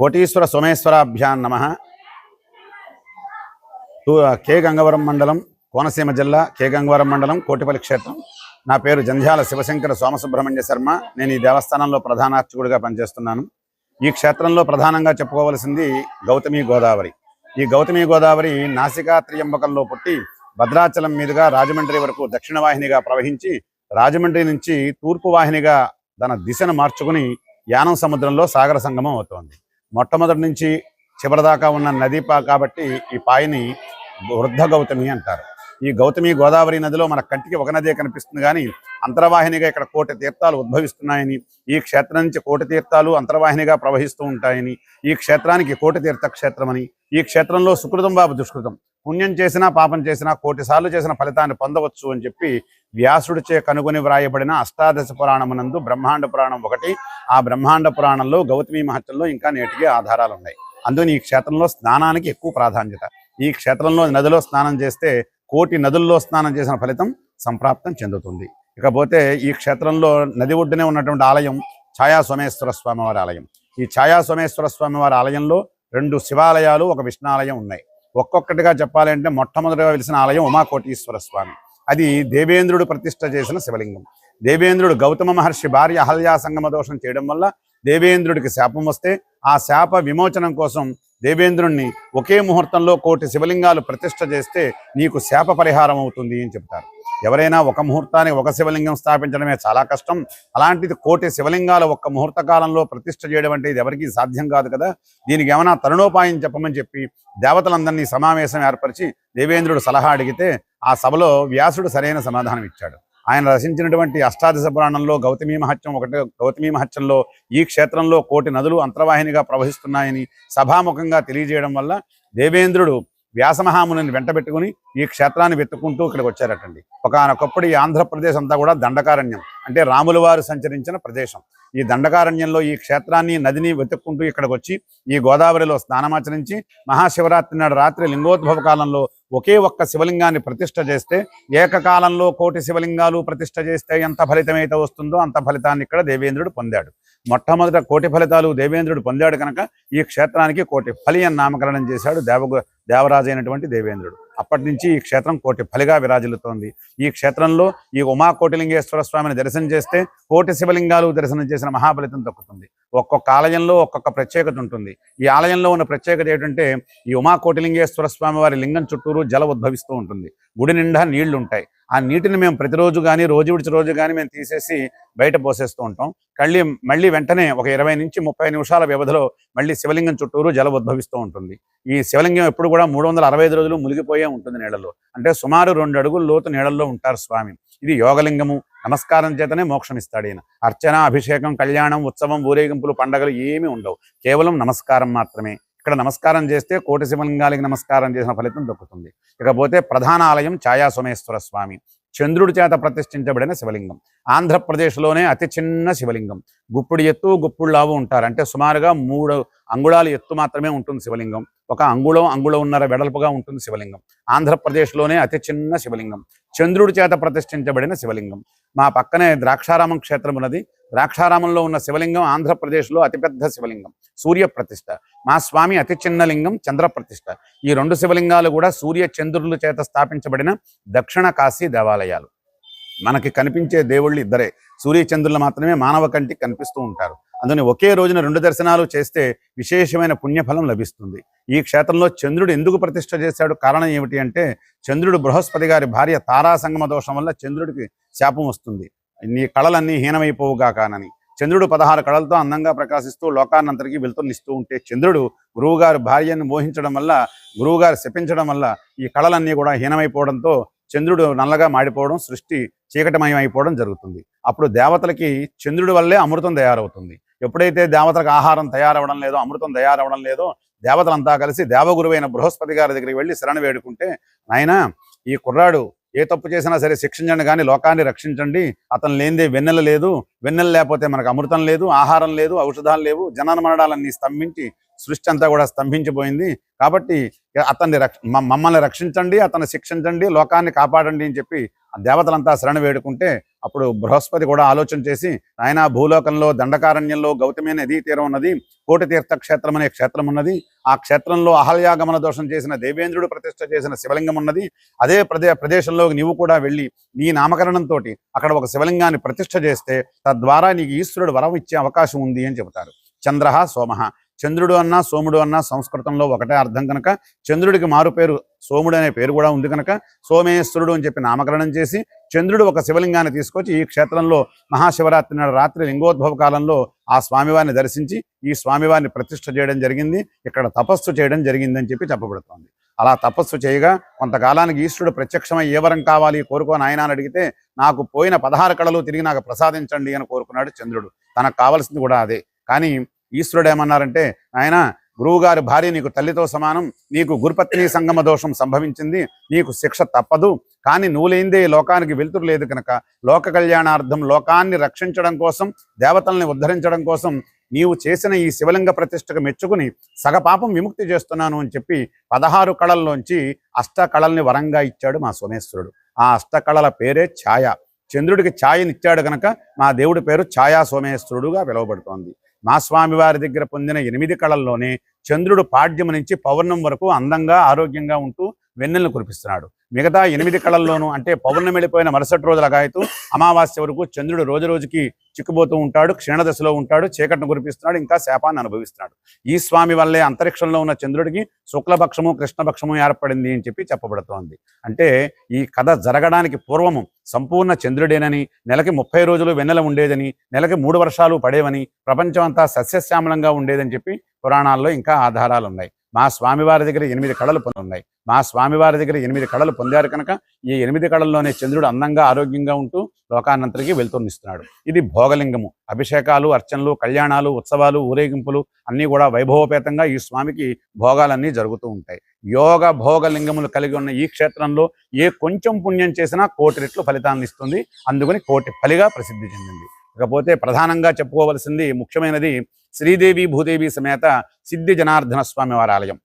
కోటీశ్వర సోమేశ్వరాభ్యాన్ నమ. కే గంగవరం మండలం కోనసీమ జిల్లా కే గంగవరం మండలం కోటిపల్లి క్షేత్రం. నా పేరు జంధ్యాల శివశంకర సోమసుబ్రహ్మణ్య శర్మ. నేను ఈ దేవస్థానంలో ప్రధాన అర్చకుడిగా పనిచేస్తున్నాను. ఈ క్షేత్రంలో ప్రధానంగా చెప్పుకోవలసింది గౌతమి గోదావరి. ఈ గౌతమి గోదావరి నాసికా త్రియంబకంలో పుట్టి భద్రాచలం మీదుగా రాజమండ్రి వరకు దక్షిణ వాహినిగా ప్రవహించి రాజమండ్రి నుంచి తూర్పు వాహినిగా తన దిశను మార్చుకుని యానం సముద్రంలో సాగర సంగమం అవుతోంది. మొట్టమొదటి నుంచి చివరిదాకా ఉన్న నది పా కాబట్టి ఈ పాయని వృద్ధ గౌతమి అంటారు. ఈ గౌతమి గోదావరి నదిలో మన కంటికి ఒక నదే కనిపిస్తుంది కానీ అంతర్వాహినిగా ఇక్కడ కోటి తీర్థాలు ఉద్భవిస్తున్నాయని ఈ క్షేత్రం నుంచి కోటి తీర్థాలు అంతర్వాహినిగా ప్రవహిస్తూ ఉంటాయని ఈ క్షేత్రానికి కోటి తీర్థ క్షేత్రమని ఈ క్షేత్రంలో సుకృతం బాబు దుష్కృతం. పుణ్యం చేసినా పాపం చేసినా కోటి సార్లు చేసిన ఫలితాన్ని పొందవచ్చు అని చెప్పి వ్యాసుడిచే కనుగొని వ్రాయబడిన అష్టాదశ పురాణమునందు బ్రహ్మాండ పురాణం ఒకటి. ఆ బ్రహ్మాండ పురాణంలో గౌతమి మహత్యంలో ఇంకా నేటికి ఆధారాలు ఉన్నాయి. అందుకని ఈ క్షేత్రంలో స్నానానికి ఎక్కువ ప్రాధాన్యత. ఈ క్షేత్రంలో నదిలో స్నానం చేస్తే కోటి నదుల్లో స్నానం చేసిన ఫలితం సంప్రాప్తం చెందుతుంది. ఇకపోతే ఈ క్షేత్రంలో నది ఒడ్డునే ఉన్నటువంటి ఆలయం ఛాయా సోమేశ్వర స్వామి వారి ఆలయం. ఈ ఛాయా సోమేశ్వర స్వామి వారి ఆలయంలో రెండు శివాలయాలు ఒక విష్ణాలయం ఉన్నాయి. ఒక్కొక్కటిగా చెప్పాలంటే మొట్టమొదటిగా వెలిసిన ఆలయం ఉమాకోటీశ్వర స్వామి. అది దేవేంద్రుడు ప్రతిష్ట చేసిన శివలింగం. దేవేంద్రుడు గౌతమ మహర్షి భార్య అహల్యా సంగమ దోషం చేయడం వల్ల దేవేంద్రుడికి శాపం వస్తే ఆ శాప విమోచనం కోసం దేవేంద్రుణ్ణి ఒకే ముహూర్తంలో కోటి శివలింగాలు ప్రతిష్ట చేస్తే నీకు శాప పరిహారం అవుతుంది అని చెప్తారు. ఎవరైనా ఒక ముహూర్తానికి ఒక శివలింగం స్థాపించడమే చాలా కష్టం. అలాంటిది కోటి శివలింగాలు ఒక్క ముహూర్త కాలంలో ప్రతిష్ట చేయడం అంటే ఇది ఎవరికీ సాధ్యం కాదు కదా. దీనికి ఏమైనా తరుణోపాయం చెప్పమని చెప్పి దేవతలందరినీ సమావేశం ఏర్పరిచి దేవేంద్రుడు సలహా అడిగితే ఆ సభలో వ్యాసుడు సరైన సమాధానం ఇచ్చాడు. ఆయన రచించినటువంటి అష్టాదశ పురాణంలో గౌతమీ మహత్యం ఒకటి గౌతమీ మహత్యంలో ఈ క్షేత్రంలో కోటి నదులు అంతర్వాహినిగా ప్రవహిస్తున్నాయని సభాముఖంగా తెలియజేయడం వల్ల దేవేంద్రుడు వ్యాసమహాముని వెంటబెట్టుకుని ఈ క్షేత్రాన్ని వెతుక్కుంటూ ఇక్కడికి వచ్చారటండి. ఒకనొకప్పుడు ఈ ఆంధ్రప్రదేశ్ అంతా కూడా దండకారణ్యం. అంటే రాముల వారు సంచరించిన ప్రదేశం. ఈ దండకారణ్యంలో ఈ క్షేత్రాన్ని నదిని వెతుక్కుంటూ ఇక్కడికి వచ్చి ఈ గోదావరిలో స్నానమాచరించి మహాశివరాత్రి నాడు రాత్రి లింగోద్భవ కాలంలో ఒకే ఒక్క శివలింగాన్ని ప్రతిష్ట చేస్తే ఏకకాలంలో కోటి శివలింగాలు ప్రతిష్ట చేస్తే ఎంత ఫలితమైతే వస్తుందో అంత ఫలితాన్ని ఇక్కడ దేవేంద్రుడు పొందాడు. మొట్టమొదట కోటి ఫలితాలు దేవేంద్రుడు పొందాడు కనుక ఈ క్షేత్రానికి కోటి ఫలి అని నామకరణం చేశాడు దేవ దేవరాజు అయినటువంటి దేవేంద్రుడు. అప్పటి నుంచి ఈ క్షేత్రం కోటి ఫలిగా విరాజిల్లుతోంది. ఈ క్షేత్రంలో ఈ ఉమా కోటిలింగేశ్వర స్వామిని దర్శనం చేస్తే కోటి శివలింగాలు దర్శనం చేసిన మహాఫలితం దక్కుతుంది. ఒక్కొక్క ఆలయంలో ఒక్కొక్క ప్రత్యేకత ఉంటుంది. ఈ ఆలయంలో ఉన్న ప్రత్యేకత ఏంటంటే ఈ ఉమాకోటిలింగేశ్వర స్వామి వారి లింగం చుట్టూరు జల ఉద్భవిస్తూ ఉంటుంది. గుడి నిండా నీళ్ళు ఉంటాయి. ఆ నీటిని మేము ప్రతిరోజు కానీ రోజు విడిచి రోజు కానీ మేము తీసేసి బయట పోసేస్తూ ఉంటాం. కళ్ళీ మళ్ళీ వెంటనే ఒక ఇరవై నుంచి ముప్పై నిమిషాల వ్యవధిలో మళ్ళీ శివలింగం చుట్టూరు జల ఉద్భవిస్తూ ఉంటుంది. ఈ శివలింగం ఎప్పుడు కూడా మూడు వందల అరవై ఐదు రోజులు మునిగిపోయే ఉంటుంది నీళ్ళలో. అంటే సుమారు రెండు అడుగుల లోతు నీళ్ళల్లో ఉంటారు స్వామి. ఇది యోగలింగము నమస్కారం చేతనే మోక్షం ఇస్తాడు ఈయన. అర్చన అభిషేకం కళ్యాణం ఉత్సవం ఊరేగింపులు పండగలు ఏమీ ఉండవు. కేవలం నమస్కారం మాత్రమే. ఇక్కడ నమస్కారం చేస్తే కోటి శివలింగాలకి నమస్కారం చేసిన ఫలితం దక్కుతుంది. ఇకపోతే ప్రధాన ఆలయం ఛాయా సోమేశ్వర స్వామి. చంద్రుడి చేత ప్రతిష్ఠించబడిన శివలింగం. ఆంధ్రప్రదేశ్లోనే అతి చిన్న శివలింగం. గుప్పుడు ఎత్తు గుప్పుళ్ళావు ఉంటారు. అంటే సుమారుగా మూడు అంగుళాలు ఎత్తు మాత్రమే ఉంటుంది శివలింగం. ఒక అంగుళం అంగుళంన్నర వెడల్పుగా ఉంటుంది శివలింగం. ఆంధ్రప్రదేశ్లోనే అతి చిన్న శివలింగం. చంద్రుడి చేత ప్రతిష్ఠించబడిన శివలింగం. మా పక్కనే ద్రాక్షారామం క్షేత్రం ఉన్నది. ద్రాక్షారామంలో ఉన్న శివలింగం ఆంధ్రప్రదేశ్లో అతిపెద్ద శివలింగం. సూర్య ప్రతిష్ట మా స్వామి అతి చిన్న లింగం చంద్ర ప్రతిష్ట ఈ రెండు శివలింగాలు కూడా సూర్య చంద్రుల చేత స్థాపించబడిన దక్షిణ కాశీ దేవాలయాలు. మనకి కనిపించే దేవుళ్ళు ఇద్దరే. సూర్య చంద్రులు మాత్రమే మానవ కంటికి కనిపిస్తూ ఉంటారు. అందుకని ఒకే రోజున రెండు దర్శనాలు చేస్తే విశేషమైన పుణ్యఫలం లభిస్తుంది. ఈ క్షేత్రంలో చంద్రుడు ఎందుకు ప్రతిష్ట చేశాడు? కారణం ఏమిటి అంటే చంద్రుడు బృహస్పతి గారి భార్య తారా సంగమ దోషం వల్ల చంద్రుడికి శాపం వస్తుంది. నీ కళలన్నీ హీనమైపోవుగా కానని చంద్రుడు పదహారు కళలతో అందంగా ప్రకాశిస్తూ లోకాన్నంతరికి వెలుతురునిస్తూ ఉంటే చంద్రుడు గురువుగారు భార్యను మోహించడం వల్ల గురువుగారు శపించడం వల్ల ఈ కళలన్నీ కూడా హీనమైపోవడంతో చంద్రుడు నల్లగా మాడిపోవడం సృష్టి చీకటమయం అయిపోవడం జరుగుతుంది. అప్పుడు దేవతలకి చంద్రుడి వల్లే అమృతం తయారవుతుంది. ఎప్పుడైతే దేవతలకు ఆహారం తయారవడం లేదో అమృతం తయారవడం లేదో దేవతలంతా కలిసి దేవగురువైన బృహస్పతి గారి దగ్గరికి వెళ్ళి శరణ వేడుకుంటే నాయన ఈ కుర్రాడు ఏ తప్పు చేసినా సరే శిక్షించండి కానీ లోకాన్ని రక్షించండి. అతను లేనిదే వెన్నెల లేదు. వెన్నెల లేకపోతే మనకు అమృతం లేదు ఆహారం లేదు ఔషధాలు లేవు. జనన మరణాలన్నీ స్తంభించి సృష్టి అంతా కూడా స్తంభించిపోయింది. కాబట్టి అతన్ని రక్ష మ- మమ్మల్ని రక్షించండి అతన్ని శిక్షించండి లోకాన్ని కాపాడండి అని చెప్పి ఆ దేవతలంతా శరణ వేడుకుంటే అప్పుడు బృహస్పతి కూడా ఆలోచన చేసి ఆయన భూలోకంలో దండకారణ్యంలో గౌతమి నదీ తీరం ఉన్నది కోటి తీర్థ క్షేత్రం అనే క్షేత్రం ఉన్నది ఆ క్షేత్రంలో అహల్యాగమన దోషం చేసిన దేవేంద్రుడు ప్రతిష్ఠ చేసిన శివలింగం ఉన్నది అదే ప్రదే ప్రదేశంలో నీవు కూడా వెళ్ళి నీ నామకరణంతో అక్కడ ఒక శివలింగాన్ని ప్రతిష్ట చేస్తే తద్వారా నీకు ఈశ్వరుడు వరం ఇచ్చే అవకాశం ఉంది అని చెబుతారు. చంద్ర సోమ చంద్రుడు అన్నా సోముడు అన్నా సంస్కృతంలో ఒకటే అర్థం కనుక చంద్రుడికి మారు పేరు సోముడు అనే పేరు కూడా ఉంది కనుక సోమేశ్వరుడు అని చెప్పి నామకరణం చేసి చంద్రుడు ఒక శివలింగాన్ని తీసుకొచ్చి ఈ క్షేత్రంలో మహాశివరాత్రి నాడు రాత్రి లింగోద్భవ కాలంలో ఆ స్వామివారిని దర్శించి ఈ స్వామివారిని ప్రతిష్ఠ చేయడం జరిగింది. ఇక్కడ తపస్సు చేయడం జరిగిందని చెప్పి చెప్పబడుతోంది. అలా తపస్సు చేయగా కొంతకాలానికి ఈశ్వరుడు ప్రత్యక్షమై ఏ వరం కావాలి కోరుకోని ఆయన అని అడిగితే నాకు పోయిన పదహారు కళలు తిరిగి నాకు ప్రసాదించండి అని కోరుకున్నాడు చంద్రుడు. తనకు కావాల్సింది కూడా అదే. కానీ ఈశ్వరుడు ఏమన్నారంటే ఆయన గురువుగారి భార్య నీకు తల్లితో సమానం నీకు గురుపత్ని సంగమ దోషం సంభవించింది నీకు శిక్ష తప్పదు కానీ నువ్వు ఈ లోకానికి వెలుతురు లేదు కనుక లోక కళ్యాణార్థం లోకాన్ని రక్షించడం కోసం దేవతల్ని ఉద్ధరించడం కోసం నీవు చేసిన ఈ శివలింగ ప్రతిష్టకు మెచ్చుకుని సగపాపం విముక్తి చేస్తున్నాను అని చెప్పి పదహారు కళల్లోంచి అష్ట కళల్ని వరంగా ఇచ్చాడు మా సోమేశ్వరుడు. ఆ అష్ట కళల పేరే ఛాయ. చంద్రుడికి ఛాయనిచ్చాడు గనక మా దేవుడి పేరు ఛాయా సోమేశ్వరుడుగా పిలువబడుతోంది. మా స్వామి వారి దగ్గర పొందిన ఎనిమిది కళల్లోనే చంద్రుడు పాడ్యం నుంచి పౌర్ణం వరకు అందంగా ఆరోగ్యంగా ఉంటూ వెన్నెలను కురిపిస్తున్నాడు. మిగతా ఎనిమిది కళల్లోనూ అంటే పౌర్ణమి వెళ్ళిపోయిన మరుసటి రోజుల గాయతూ అమావాస్య వరకు చంద్రుడు రోజు రోజుకి చిక్కుపోతూ ఉంటాడు క్షీణదశలో ఉంటాడు చీకటిని కురిపిస్తున్నాడు ఇంకా శాపాన్ని అనుభవిస్తున్నాడు. ఈ స్వామి వల్లే అంతరిక్షంలో ఉన్న చంద్రుడికి శుక్లపక్షము కృష్ణపక్షము ఏర్పడింది అని చెప్పి చెప్పబడుతోంది. అంటే ఈ కథ జరగడానికి పూర్వము సంపూర్ణ చంద్రుడేనని నెలకి ముప్పై రోజులు వెన్నెల ఉండేదని నెలకి మూడు వర్షాలు పడేవని ప్రపంచం అంతా సస్యశ్యామలంగా ఉండేదని చెప్పి పురాణాల్లో ఇంకా ఆధారాలు ఉన్నాయి మా స్వామివారి దగ్గర ఎనిమిది కళలు పొంది ఉన్నాయి. మా స్వామివారి దగ్గర ఎనిమిది కళలు పొందారు కనుక ఈ ఎనిమిది కళల్లోనే చంద్రుడు అందంగా ఆరోగ్యంగా ఉంటూ లోకానంతరికి వెళ్తున్నిస్తున్నాడు ఇది భోగలింగము. అభిషేకాలు అర్చనలు కళ్యాణాలు ఉత్సవాలు ఊరేగింపులు అన్నీ కూడా వైభవోపేతంగా ఈ స్వామికి భోగాలన్నీ జరుగుతూ ఉంటాయి. యోగ భోగలింగములు కలిగి ఉన్న ఈ క్షేత్రంలో ఏ కొంచెం పుణ్యం చేసినా కోటి రెట్లు ఫలితాన్ని ఇస్తుంది. అందుకని కోటి ఫలిగా ప్రసిద్ధి చెందింది. ఇకపోతే ప్రధానంగా చెప్పుకోవలసింది ముఖ్యమైనది శ్రీదేవి భూదేవి సమేత సిద్ధి జనార్దన స్వామి వారి ఆలయం.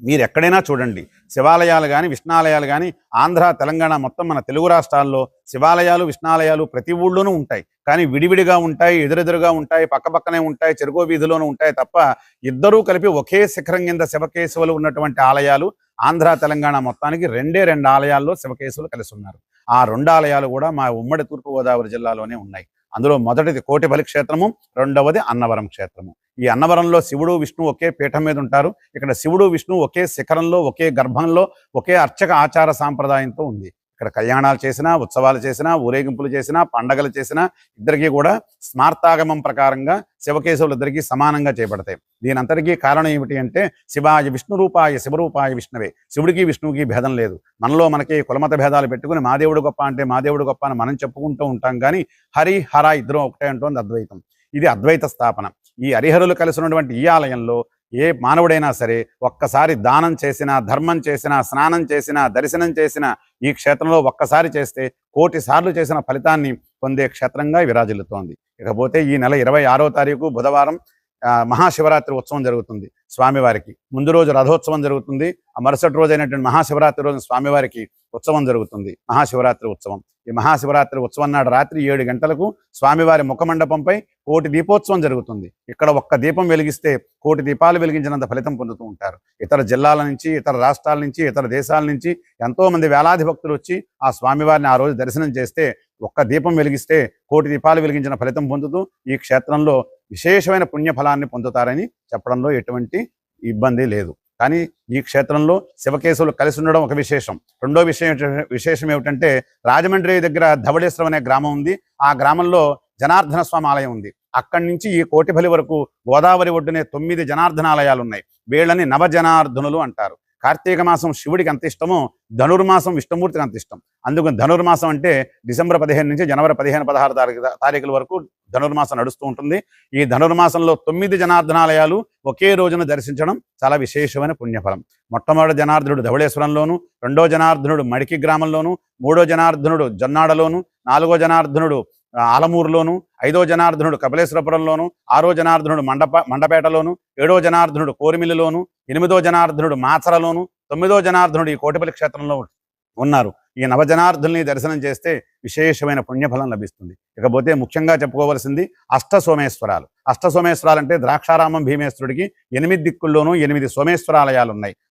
మీరు ఎక్కడైనా చూడండి శివాలయాలు కానీ విష్ణాలయాలు కానీ ఆంధ్ర తెలంగాణ మొత్తం మన తెలుగు రాష్ట్రాల్లో శివాలయాలు విష్ణాలయాలు ప్రతి ఊళ్ళోనూ ఉంటాయి. కానీ విడివిడిగా ఉంటాయి ఎదురెదురుగా ఉంటాయి పక్కపక్కనే ఉంటాయి చెరుగో వీధిలోనూ ఉంటాయి తప్ప ఇద్దరూ కలిపి ఒకే శిఖరం కింద శివకేశవులు ఉన్నటువంటి ఆలయాలు ఆంధ్ర తెలంగాణ మొత్తానికి రెండే రెండు ఆలయాల్లో శివకేశవులు కలిసి ఉన్నారు. ఆ రెండు ఆలయాలు కూడా మా ఉమ్మడి తూర్పుగోదావరి జిల్లాలోనే ఉన్నాయి. అందులో మొదటిది కోటిబలి క్షేత్రము రెండవది అన్నవరం క్షేత్రము. ఈ అన్నవరంలో శివుడు విష్ణు ఒకే పీఠం మీద ఉంటారు. ఇక్కడ శివుడు విష్ణు ఒకే శిఖరంలో ఒకే గర్భంలో ఒకే అర్చక ఆచార సాంప్రదాయంతో ఉంది. ఇక్కడ కళ్యాణాలు చేసినా ఉత్సవాలు చేసినా ఊరేగింపులు చేసినా పండగలు చేసినా ఇద్దరికీ కూడా స్మార్తాగమం ప్రకారంగా శివకేశవులు ఇద్దరికీ సమానంగా చేపడతాయి. దీని అంతటికీ కారణం ఏమిటి అంటే శివాయ విష్ణు రూపాయ శివరూపాయ విష్ణువే. శివుడికి విష్ణువుకి భేదం లేదు. మనలో మనకి కులమత భేదాలు పెట్టుకుని మా దేవుడు గొప్ప అంటే మా దేవుడు గొప్ప అని మనం చెప్పుకుంటూ ఉంటాం కానీ హరి హర ఇద్దరం ఒకటే ఉంటుంది అద్వైతం. ఇది అద్వైత స్థాపన. ఈ హరిహరులు కలిసినటువంటి ఈ ఆలయంలో ఏ మానవుడైనా సరే ఒక్కసారి దానం చేసినా ధర్మం చేసినా స్నానం చేసినా దర్శనం చేసినా ఈ క్షేత్రంలో ఒక్కసారి చేస్తే కోటి సార్లు చేసిన ఫలితాన్ని పొందే క్షేత్రంగా విరాజిల్లుతోంది. ఇకపోతే ఈ నెల ఇరవై ఆరో తారీఖు బుధవారం మహాశివరాత్రి ఉత్సవం జరుగుతుంది స్వామివారికి. ముందు రోజు రథోత్సవం జరుగుతుంది. ఆ మరుసటి రోజు అయినటువంటి మహాశివరాత్రి రోజు స్వామివారికి ఉత్సవం జరుగుతుంది. మహాశివరాత్రి ఉత్సవం. ఈ మహాశివరాత్రి ఉత్సవం నాడు రాత్రి ఏడు గంటలకు స్వామివారి ముఖమండపంపై కోటి దీపోత్సవం జరుగుతుంది. ఇక్కడ ఒక్క దీపం వెలిగిస్తే కోటి దీపాలు వెలిగించినంత ఫలితం పొందుతూ ఉంటారు. ఇతర జిల్లాల నుంచి ఇతర రాష్ట్రాల నుంచి ఇతర దేశాల నుంచి ఎంతోమంది వేలాది భక్తులు వచ్చి ఆ స్వామివారిని ఆ రోజు దర్శనం చేస్తే ఒక్క దీపం వెలిగిస్తే కోటి దీపాలు వెలిగించిన ఫలితం పొందుతూ ఈ క్షేత్రంలో విశేషమైన పుణ్యఫలాన్ని పొందుతారని చెప్పడంలో ఎటువంటి ఇబ్బంది లేదు. కానీ ఈ క్షేత్రంలో శివకేశవులు కలిసి ఉండడం ఒక విశేషం. రెండో విషయం విశేషం ఏమిటంటే రాజమండ్రి దగ్గర ధవళేశ్వరం అనే గ్రామం ఉంది. ఆ గ్రామంలో జనార్దన స్వామి ఆలయం ఉంది. అక్కడి నుంచి ఈ కోటిబలి వరకు గోదావరి ఒడ్డునే తొమ్మిది జనార్దన ఆలయాలు ఉన్నాయి. వీళ్ళని నవజనార్దనులు అంటారు. కార్తీక మాసం శివుడికి అంత ఇష్టమో ధనుర్మాసం విష్ణుమూర్తికి అంత ఇష్టం. అందుకని ధనుర్మాసం అంటే డిసెంబర్ పదిహేను నుంచి జనవరి పదిహేను పదహారు తారీఖు తారీఖుల వరకు ధనుర్మాసం నడుస్తూ ఉంటుంది. ఈ ధనుర్మాసంలో తొమ్మిది జనార్దనాలయాలు ఒకే రోజున దర్శించడం చాలా విశేషమైన పుణ్యఫలం. మొట్టమొదటి జనార్దనుడు ధవళేశ్వరంలోను రెండో జనార్దనుడు మడికి గ్రామంలోను మూడో జనార్దనుడు జొన్నాడలోను నాలుగో జనార్దనుడు ఆలమూరులోను ఐదో జనార్దనుడు కపిలేశ్వరపురంలోను ఆరో జనార్దనుడు మండప మండపేటలోను ఏడో జనార్దనుడు కోరిమిల్లిలోను ఎనిమిదో జనార్దనుడు మాచరలోను తొమ్మిదో జనార్దనుడు ఈ కోటిపల్లి క్షేత్రంలో ఉన్నారు. ఈ నవజనార్దుల్ని దర్శనం చేస్తే విశేషమైన పుణ్యఫలం లభిస్తుంది. ఇకపోతే ముఖ్యంగా చెప్పుకోవలసింది అష్ట సోమేశ్వరాలు అష్ట సోమేశ్వరాలు అంటే ద్రాక్షారామం భీమేశ్వరుడికి ఎనిమిది దిక్కుల్లోనూ ఎనిమిది సోమేశ్వరాలయాలు ఉన్నాయి